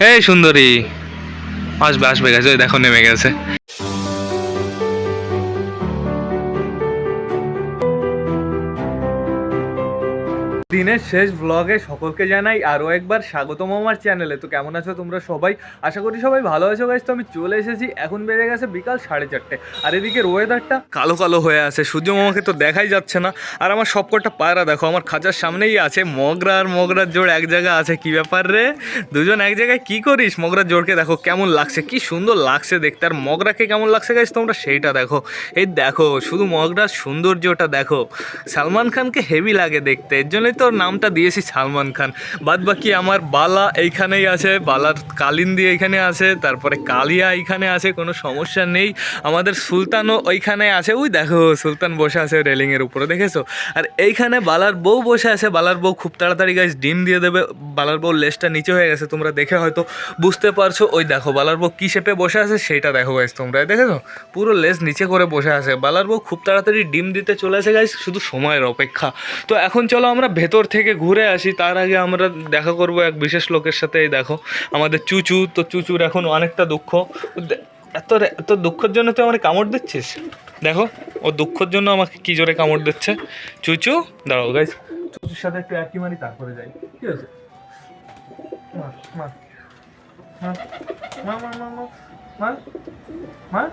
এই সুন্দরী। আসবে আসবে গেছে দেখো নেমে গেছে। দিনের শেষ ব্লগে সকলকে জানাই আরও একবার স্বাগতম আমার চ্যানেলে তো কেমন আছো তোমরা সবাই? আশা করি সবাই ভালো আছো গাইজ তো আমি চলে এসেছি, এখন বেজে গেছে বিকাল সাড়ে চারটে। আর এদিকে ওয়েদারটা কালো কালো হয়ে আছে। সূর্য মামাকে তো দেখাই যাচ্ছে না। আর আমার সবকটা পায়রা দেখো, আমার খাঁচার সামনেই আছে। মগরা আর মগরার জোড় এক জায়গায় আছে। কি ব্যাপার রে? দুজন এক জায়গায় কি করিস? মগরার জোড়কে দেখো কেমন লাগছে। কি সুন্দর লাগছে দেখতে। আর মগরাকে কেমন লাগছে গাইজ তোমরা সেইটা দেখো। এই দেখো, শুধু মগরার সৌন্দর্যটা দেখো। সালমান খানকে হেভি লাগে দেখতে। এর জন্যই তো নামটা দিয়েছি সালমান খান। বাদ বাকি আমার বালা এইখানেই আছে, বালার কালিন্দি এইখানে আছে, তারপরে কালিয়া এইখানে আছে, কোনো সমস্যা নেই। আমাদের সুলতানও ওইখানে আছে। ওই দেখো, সুলতান বসে আছে রেলিংয়ের উপরে, দেখেছ? আর এইখানে বালার বউ বসে আছে। বালার বউ খুব তাড়াতাড়ি গাছ ডিম দিয়ে দেবে। বালার বউ লেজটা নিচে হয়ে গেছে, তোমরা দেখে হয়তো বুঝতে পারছ। ওই দেখো, বালার বউ কী শেপে বসে আছে সেটা দেখো গাইজ তোমরা, দেখেছ? পুরো লেজ নিচে করে বসে আছে। বালার বউ খুব তাড়াতাড়ি ডিম দিতে চলে আসে গাইজ শুধু সময়ের অপেক্ষা। তো এখন চলো আমরা ভেতর থেকে ঘুরে আসি তার আগে আমরা দেখা করব এক বিশেষ লোকের সাথে এই দেখো আমাদের চুচু। তো চুচুর এখন অনেকটা দুঃখ। এত এত দুঃখের জন্য তুই আমার কামড় দিচ্ছিস? দেখো ও দুঃখের জন্য আমাকে কি জোরে কামড় দিচ্ছে। চুচু দাঁড়াও গাইজ চুচুর সাথে একটু একই মারি তারপরে যাই ঠিক আছে? মার, মার। মার, মার, মার, মার,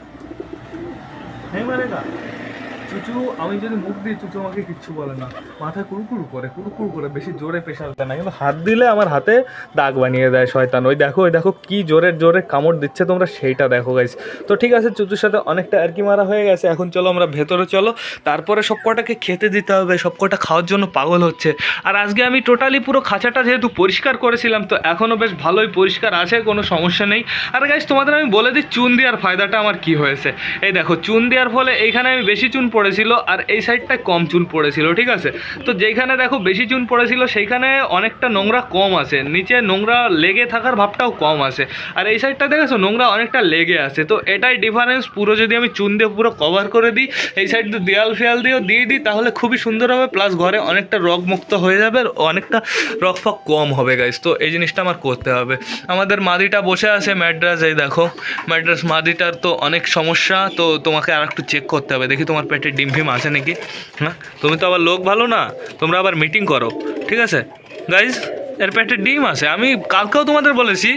চুচু, আমি যদি মুখ দিই চুচু আমাকে কিচ্ছু বলে না, মাথায় কুড়কুড় করে কুড়কুড় করে, বেশি জোরে প্রেশার দেয় না, কিন্তু হাত দিলে আমার হাতে দাগ বানিয়ে দেয় শয়তান। ওই দেখো ওই দেখো কি জোরে জোরে কামড় দিচ্ছে তোমরা, সেইটা দেখো গাইস তো ঠিক আছে, চুচুর সাথে অনেকটা আর কি মারা হয়ে গেছে, এখন চলো আমরা ভেতরে চলো। তারপরে সব কটাকে খেতে দিতে হবে, সব কটা খাওয়ার জন্য পাগল হচ্ছে। আর আজকে আমি টোটালি পুরো খাঁচাটা যেহেতু পরিষ্কার করেছিলাম, তো এখনও বেশ ভালোই পরিষ্কার আছে, কোনো সমস্যা নেই। আর গাইস তোমাদের আমি বলে দিই, চুন দেওয়ার ফায়দাটা আমার কি হয়েছে? এই দেখো, চুন দেওয়ার ফলে এইখানে আমি বেশি চুন পড়েছিল আর এই সাইডটায় কম চুন পড়েছিল, ঠিক আছে? তো যেইখানে দেখো বেশি চুন পড়েছিল, সেইখানে অনেকটা নোংরা কম আছে। নিচে নোংরা লেগে থাকার ভাবটাও কম আছে। আর এই সাইডটা দেখেছ, নোংরা অনেকটা লেগে আছে। তো এটাই ডিফারেন্স পুরো যদি আমি চুন দিয়ে পুরো কভার করে দিই, এই সাইড দিয়ে দেয়াল ফেয়াল দিয়েও দিয়ে দিই, তাহলে খুবই সুন্দর হবে। প্লাস ঘরে অনেকটা রগ মুক্ত হয়ে যাবে আর অনেকটা রগ ফগ কম হবে গাইস তো এই জিনিসটা আমার করতে হবে। আমাদের মাদিটা বসে আছে ম্যাড্রাস, এই দেখো। ম্যাড্রাস মাদিটার তো অনেক সমস্যা, তো তোমাকে আর একটু চেক করতে হবে। দেখি তোমার পেটে ডিম ফিম আছে নাকি? হ্যাঁ? তুমি তো আবার লোক ভালো না, তোমরা আবার মিটিং করো, ঠিক আছে? গাইজ এর পেটে ডিম আছে। আমি কালকেও তোমাদের বলেছি,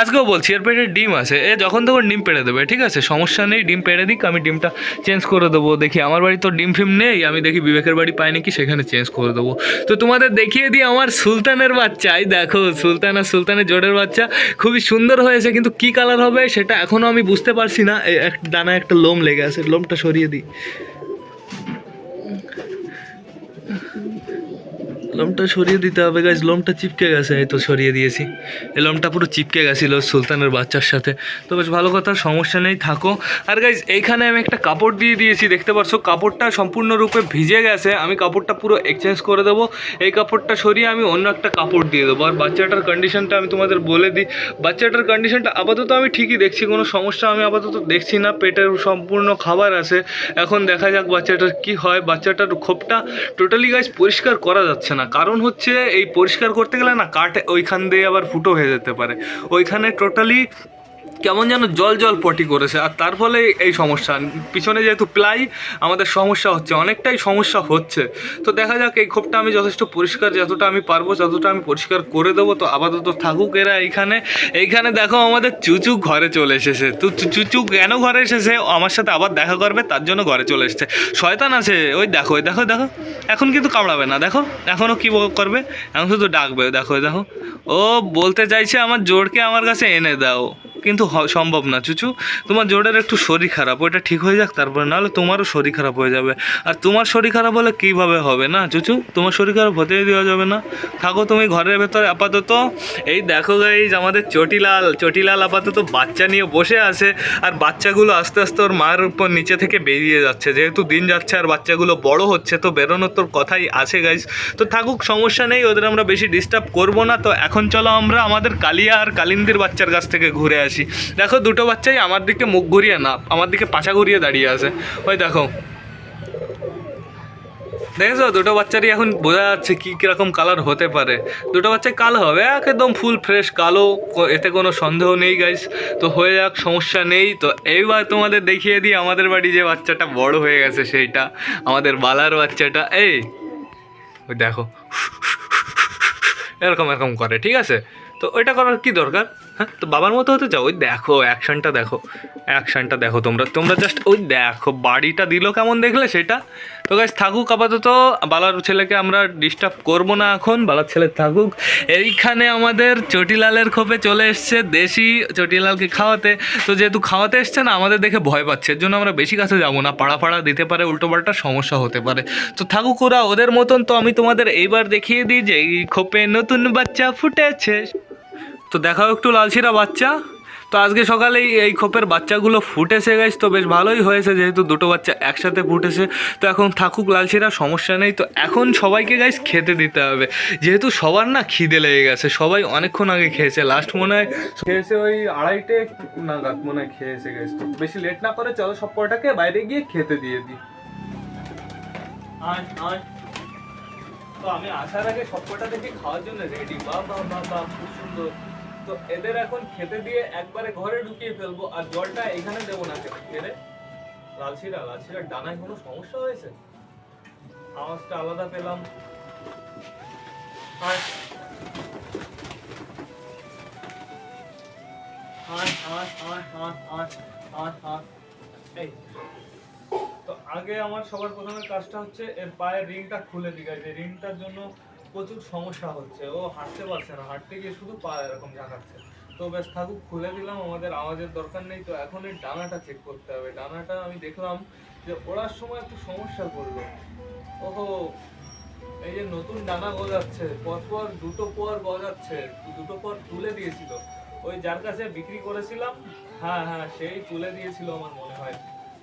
আজকেও বলছি, এর পেটে ডিম আছে। এ যখন তখন ডিম পেড়ে দেবে, ঠিক আছে? সমস্যা নেই, ডিম পেড়ে দিক, আমি ডিমটা চেঞ্জ করে দেবো। দেখি, আমার বাড়ি তো ডিম ফিম নেই, আমি দেখি বিবেকের বাড়ি পাই নাকি সেখানে চেঞ্জ করে দেবো। তো তোমাদের দেখিয়ে দিই, আমার সুলতানের বাচ্চা। এই দেখো, সুলতান আর সুলতানের জোড়ের বাচ্চা। খুবই সুন্দর হয়েছে, কিন্তু কি কালার হবে, সেটা এখনও আমি বুঝতে পারছি না। এক ডানা একটা লোম লেগে আছে, লোমটা সরিয়ে দিই। Thank you. লোমটা সরিয়ে দিতে হবে গাছ লোমটা চিপকে গেছে, এই তো সরিয়ে দিয়েছি। এই লোমটা পুরো চিপকে গেছিল সুলতানের বাচ্চার সাথে। তো বেশ ভালো কথা, সমস্যা নেই, থাকো। আর গাইজ এইখানে আমি একটা কাপড় দিয়ে দিয়েছি, দেখতে পারছ? কাপড়টা সম্পূর্ণরূপে ভিজে গেছে। আমি কাপড়টা পুরো এক্সচেঞ্জ করে দেবো। এই কাপড়টা সরিয়ে আমি অন্য একটা কাপড় দিয়ে দেবো। আর বাচ্চাটার কন্ডিশনটা আমি তোমাদের বলে দিই। বাচ্চাটার কন্ডিশনটা আপাতত আমি ঠিকই দেখছি, কোনো সমস্যা আমি আপাতত দেখছি না। পেটের সম্পূর্ণ খাবার আছে। এখন দেখা যাক বাচ্চাটার কি হয়। বাচ্চাটার খোপটা টোটালি গাছ পরিষ্কার করা যাচ্ছে না। কারণ হচ্ছে এই পরিষ্কার করতে গেলে না কাঠ ওইখান দিয়ে আবার ফুটো হয়ে যেতে পারে। ওইখানে টোটালি কেমন যেন জল জল পটি করেছে, আর তার ফলে এই সমস্যা। পিছনে যেহেতু প্লাই, আমাদের সমস্যা হচ্ছে, অনেকটাই সমস্যা হচ্ছে। তো দেখা যাক, এই ক্ষোভটা আমি যথেষ্ট পরিষ্কার, যতটা আমি পারব যতটা আমি পরিষ্কার করে দেবো। তো আপাতত থাকুক এরা এইখানে। এইখানে দেখো, আমাদের চুচু ঘরে চলে এসেছে। তো চুচু কেন ঘরে এসেছে? আমার সাথে আবার দেখা করবে, তার জন্য ঘরে চলে এসেছে। শয়তান আছে, ওই দেখো ওই দেখো দেখো। এখন কিন্তু কামড়াবে না, দেখো। এখনও কী করবে? এখন শুধু ডাকবে, দেখো দেখো। ও বলতে চাইছে, আমার জোরকে আমার কাছে এনে দাও। কিন্তু সম্ভব না, চুচু। তোমার জোরের একটু শরীর খারাপ, ওইটা ঠিক হয়ে যাক, তারপরে নাহলে তোমারও শরীর খারাপ হয়ে যাবে। আর তোমার শরীর খারাপ হলে কীভাবে হবে না, চুচু? তোমার শরীর খারাপ হতেই দেওয়া যাবে না। থাকো তুমি ঘরের ভেতরে আপাতত। এই দেখো গাইজ আমাদের চটিলাল চটিলাল আপাতত বাচ্চা নিয়ে বসে আছে, আর বাচ্চাগুলো আস্তে আস্তে ওর মায়ের উপর নিচে থেকে বেরিয়ে যাচ্ছে। যেহেতু দিন যাচ্ছে আর বাচ্চাগুলো বড় হচ্ছে, তো বেরোনোর তোর কথাই আছে গাইজ তো থাকুক, সমস্যা নেই, ওদের আমরা বেশি ডিস্টার্ব করব না। তো এখন চলো আমরা আমাদের কালিয়া আর কালিন্দির বাচ্চার কাছ থেকে ঘুরে আসি। দেখো, দুটো বাচ্চাই আমার দিকে মুখ ঘুরিয়ে না, আমার দিকে পাছা ঘুরিয়ে দাঁড়িয়ে আছে। ওই দেখো। দেখেছ? দুটো বাচ্চারই এখন বোঝা যাচ্ছে কী কীরকম কালার হতে পারে। দুটো বাচ্চা কালো হবে, একদম ফুল ফ্রেশ কালো এতে কোনো সন্দেহ নেই গাইস তো হয়ে যাক, সমস্যা নেই। তো এইবার তোমাদের দেখিয়ে দিই, আমাদের বাড়ি যে বাচ্চাটা বড় হয়ে গেছে, সেইটা, আমাদের বালার বাচ্চাটা। এই দেখো। এরকম এরকম করে, ঠিক আছে? তো ওইটা করার কি দরকার? হ্যাঁ তো বাবার মতো হতে চাও? ওই দেখো অ্যাকশনটা দেখো। অ্যাকশনটা দেখো তোমরা। তোমরা জাস্ট ওই দেখো, বাড়িটা দিল কেমন দেখলে সেটা? তো গাছ থাকুক আপাতত। বালার ছেলেকে আমরা ডিস্টার্ব করব না এখন। বালার ছেলে থাকুক। এইখানে আমাদের চটিলালের খোপে চলে এসছে দেশি চটিলালকে খাওয়াতে। তো যেহেতু খাওয়াতে এসছে না, আমাদের দেখে ভয় পাচ্ছে। এর জন্য আমরা বেশি কাছে যাব না। পাড়া পাড়া দিতে পারে উল্টোপাল্টা সমস্যা হতে পারে। তো থাকুক ওরা, ওদের মতন। তো আমি তোমাদের এইবার দেখিয়ে দিই যে এই খোপে নতুন বাচ্চা ফুটেছে। তো দেখাও একটু লালশিরা বাচ্চা। তো আজকে সকালেই এই খোপের বাচ্চাগুলো ফুটেছে গাইস তো বেশ ভালোই হয়েছে যেহেতু দুটো বাচ্চা একসাথে ফুটেছে। তো এখন থাকুক লালশিরা সমস্যা নেই। তো এখন সবাইকে গাইস খেতে দিতে হবে। যেহেতু সবার না খিদে লেগে গেছে, সবাই অনেকক্ষণ আগে খেয়েছে। লাস্ট মনে হয় খেয়েছে ওই আড়াইটে নাগাদ মনে হয় খেয়েছে গাইস তো বেশি লেট না করে চলো সব কটাকে বাইরে গিয়ে খেতে দিয়ে দিই। তো আমি আসার আগে সবকটা দেখি খাওয়ার জন্য রেডি বাহ বাহ বাহ, খুব সুন্দর। তো এদের এখন খেতে দিয়ে একবারে ঘরে ঢুকিয়ে ফেলব, আর জলটা এখানে দেবো না কেন খেলে লালশিরা লালছিরা ডানায় কোনো সমস্যা হয়েছে? আওয়াজটা আলাদা পেলাম। আর তো আগে আমার সবার প্রথমে কাজটা হচ্ছে এর পায়ের রিংটা খুলে দিই যে রিংটার জন্য প্রচুর সমস্যা হচ্ছে। ও হাঁটতে পারছে না, হাঁটতে গিয়ে শুধু পা এরকম ঝাঁকাচ্ছে। তো বেশ থাকুক খুলে দিলাম, আমাদের আওয়াজের দরকার নেই। তো এখন এই ডানাটা চেক করতে হবে। ডানাটা আমি দেখলাম যে ওড়ার সময় একটু সমস্যা করল। ওহো, এই যে নতুন ডানা গজাচ্ছে, পরপর দুটো পর গজাচ্ছে, দুটো পর তুলে দিয়েছিল। ওই যার কাছে বিক্রি করেছিলাম হ্যাঁ হ্যাঁ সেই তুলে দিয়েছিল আমার মনে হয়।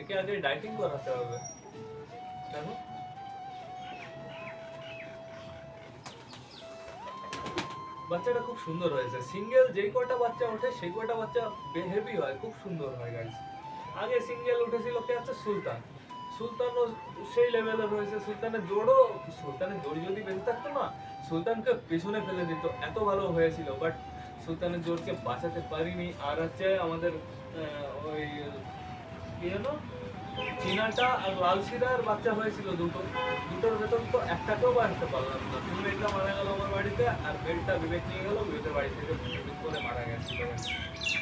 একে আগে ডাইটিং করাতে হবে। কেন? বাচ্চাটা খুব সুন্দর হয়েছে। সিঙ্গেল যেই কটা বাচ্চা ওঠে, সেই কটা বাচ্চা হেভি হয়, খুব সুন্দর হয় গাইস আগে সিঙ্গেল উঠেছিল কে আছে? সুলতান। সুলতানও সেই লেভেলের হয়েছে। সুলতানের জোরও, সুলতানের জোর যদি বেঁচে থাকতো না, সুলতানকে পেছনে ফেলে দিত। এত ভালো হয়েছিল বাট সুলতানের জোরকে বাঁচাতে পারিনি। আর হচ্ছে আমাদের ওই চীনাটা আর লালশিরার বাচ্চা হয়েছিল দুটো। দুটোর ভেতর তো একটাকেও বাঁচতে পারলাম না। বেডটা মারা গেল আমার বাড়িতে আর বেডটা বিবেক নিয়ে গেল, বিবেকের বাড়ি থেকে করে মারা গেছিল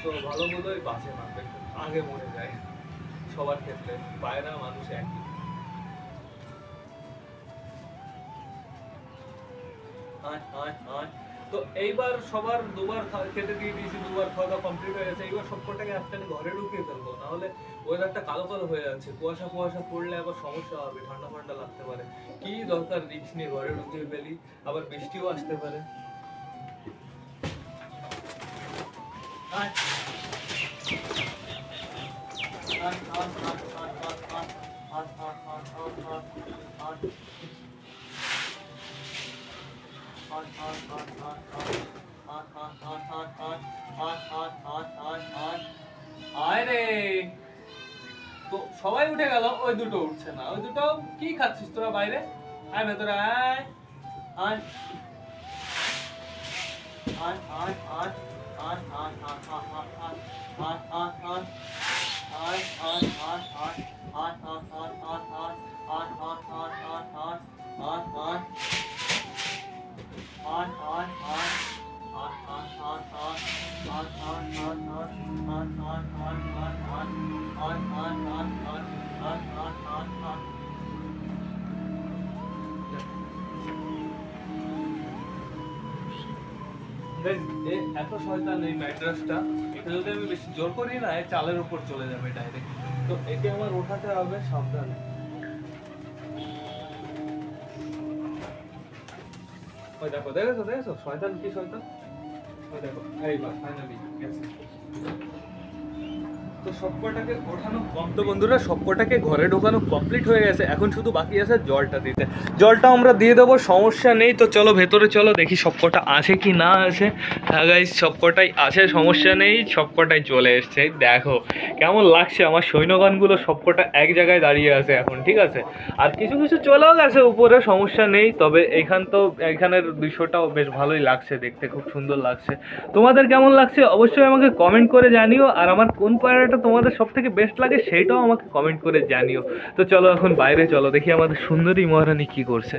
তো ভালো মতোই বাঁচে না আগে মরে যায়। সবার ক্ষেত্রে পায়রা মানুষ একই। তো এইবার সবার দুবার খেতে দিয়ে দিয়েছি, দুবার খাওয়া দাওয়া কমপ্লিট হয়ে গেছে। এইবার সবকটাকে একটানে ঘরে ঢুকিয়ে ফেলব। নাহলে ওয়েদারটা কালো কালো হয়ে যাচ্ছে কুয়াশা কুয়াশা পড়লে আবার সমস্যা হবে ঠান্ডা ঠান্ডা লাগতে পারে কি দরকার রিক্স নিয়ে ঘরে ঢুকিয়ে ফেলি আবার বৃষ্টিও আসতে পারে আয়। আয়, আয়, আয়, আয়, আয়, আয়, আয়, আয়, আয়, আয়, আয়, তো সবাই উঠে গেল ওই দুটো উঠছে না ওই দুটো কি খাচ্ছিস তোরা বাইরে আয় ভেতরে আয় আয় আয় আয় আয় আয় আয় আয় আয় আয় আয় আয় আয় আয় আয় আয় আয় আয় এত শয়তান এই ম্যাট্রাসটা এটা যদি আমি বেশি জোর করি না চালের উপর চলে যাবে ডাইরেক্ট তো এটি আমার ওঠাতে হবে সাবধানে। ওই দেখো, দেখেছ দেখেছ? শয়তান কি শয়তান? ওই দেখো এইবার ফাইনালি তো সবকটাকে ওঠানো কম বন্ধুরা, সবকটাকে ঘরে ঢোকানো কমপ্লিট হয়ে গেছে। এখন শুধু বাকি আছে জলটা দিতে। জলটা আমরা দিয়ে দেবো, সমস্যা নেই। তো চলো, ভেতরে চলো, দেখি সবকটা আছে কি না আছে। হ্যাঁ গাইজ সবকটাই আছে, সমস্যা নেই। সবকটাই চলে এসছে। দেখো, কেমন লাগছে আমার সৈন্যগণগুলো সবকটা এক জায়গায় দাঁড়িয়ে আছে এখন, ঠিক আছে? আর কিছু কিছু চলেও গেছে উপরে, সমস্যা নেই। তবে এইখান তো, এখানের দৃশ্যটাও বেশ ভালোই লাগছে দেখতে, খুব সুন্দর লাগছে। তোমাদের কেমন লাগছে? অবশ্যই আমাকে কমেন্ট করে জানিও। আর আমার কোন পায়রাটা তোমাদের সব থেকে বেস্ট লাগে সেইটাও আমাকে কমেন্ট করে জানিও। তো চলো এখন বাইরে চলো, দেখি আমাদের সুন্দরী মহারানী কি করছে।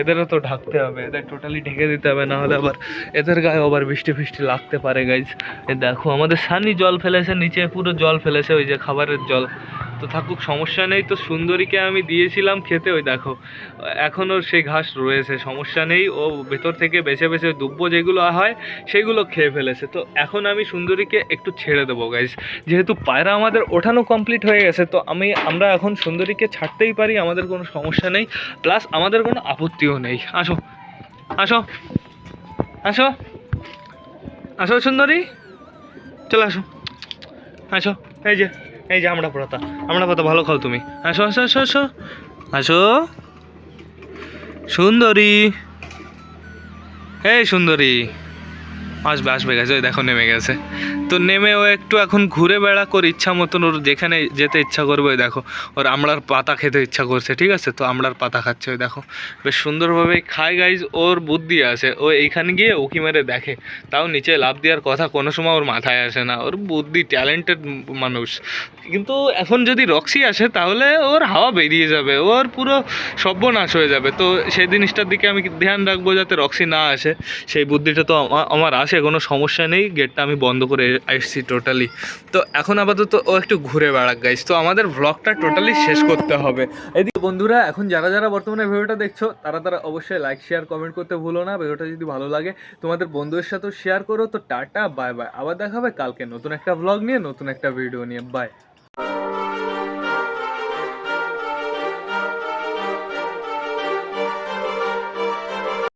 এদেরও তো ঢাকতে হবে, এদের টোটালি ঢেকে দিতে হবে না হলে আবার এদের গায়ে আবার বৃষ্টি ফিষ্টি লাগতে পারে গাইজ দেখো, আমাদের সানি জল ফেলেছে, নিচে পুরো জল ফেলেছে, ওই যে খাবারের জল। তো থাকুক, সমস্যা নেই তো সুন্দরীকে আমি দিয়েছিলাম খেতে, ওই দেখো। এখনও সেই ঘাস রয়েছে, সমস্যা নেই, ও ভেতর থেকে বেছে বেছে দুব্বো যেগুলো হয়, সেগুলো খেয়ে ফেলেছে। তো এখন আমি সুন্দরীকে একটু ছেড়ে দেবো গাইজ যেহেতু পায়রা আমাদের ওঠানো কমপ্লিট হয়ে গেছে, তো আমি, আমরা এখন সুন্দরীকে ছাড়তেই পারি, আমাদের কোনো সমস্যা নেই। প্লাস আমাদের কোনো আপত্তিও নেই। আসো আসো আসো আসো সুন্দরী। চলে আসো আসো, এই যে। এই যে আমরা পড়াতা আমরা পাতা ভালো খাও তুমি। আসো আসো আসো আসো। আসো। সুন্দরী। এই সুন্দরী। আসবে আসবে গেছে ওই দেখো নেমে গেছে। তো নেমে ও একটু এখন ঘুরে বেড়া করে ইচ্ছা মতন, ওর যেখানে যেতে ইচ্ছা করবে দেখো, ওর আমড়ার পাতা খেতে ইচ্ছা করছে, ঠিক আছে? তো আমড়ার পাতা খাচ্ছে ওই দেখো। বেশ সুন্দরভাবে খায় গাইজ ওর বুদ্ধি আছে, ও এইখানে গিয়ে উকি মেরে দেখে। তাও নিচে লাভ দেওয়ার কথা কোনো সময় ওর মাথায় আসে না। ওর বুদ্ধি ট্যালেন্টেড মানুষ। কিন্তু এখন যদি রক্সি আসে, তাহলে ওর হাওয়া বেরিয়ে যাবে, ওর পুরো সর্বনাশ হয়ে যাবে। তো সেই জিনিসটার দিকে আমি ধ্যান রাখব যাতে রক্সি না আসে। সেই বুদ্ধিটা তো আমার আসে কোনো সমস্যা নেই। গেটটা আমি বন্ধ করে আসছি টোটালি তো এখন আপাতত ও একটু ঘুরে বেড়াক গাইছ তো আমাদের ব্লগটা টোটালি শেষ করতে হবে। এদিকে বন্ধুরা, এখন যারা যারা বর্তমানে ভিডিওটা দেখছ, তারা তারা অবশ্যই লাইক শেয়ার কমেন্ট করতে ভুলো না। ভিডিওটা যদি ভালো লাগে, তোমাদের বন্ধুদের সাথেও শেয়ার করো। তো টাটা বাই বাই আবার দেখা হবে কালকে নতুন একটা ব্লগ নিয়ে, নতুন একটা ভিডিও নিয়ে। বাই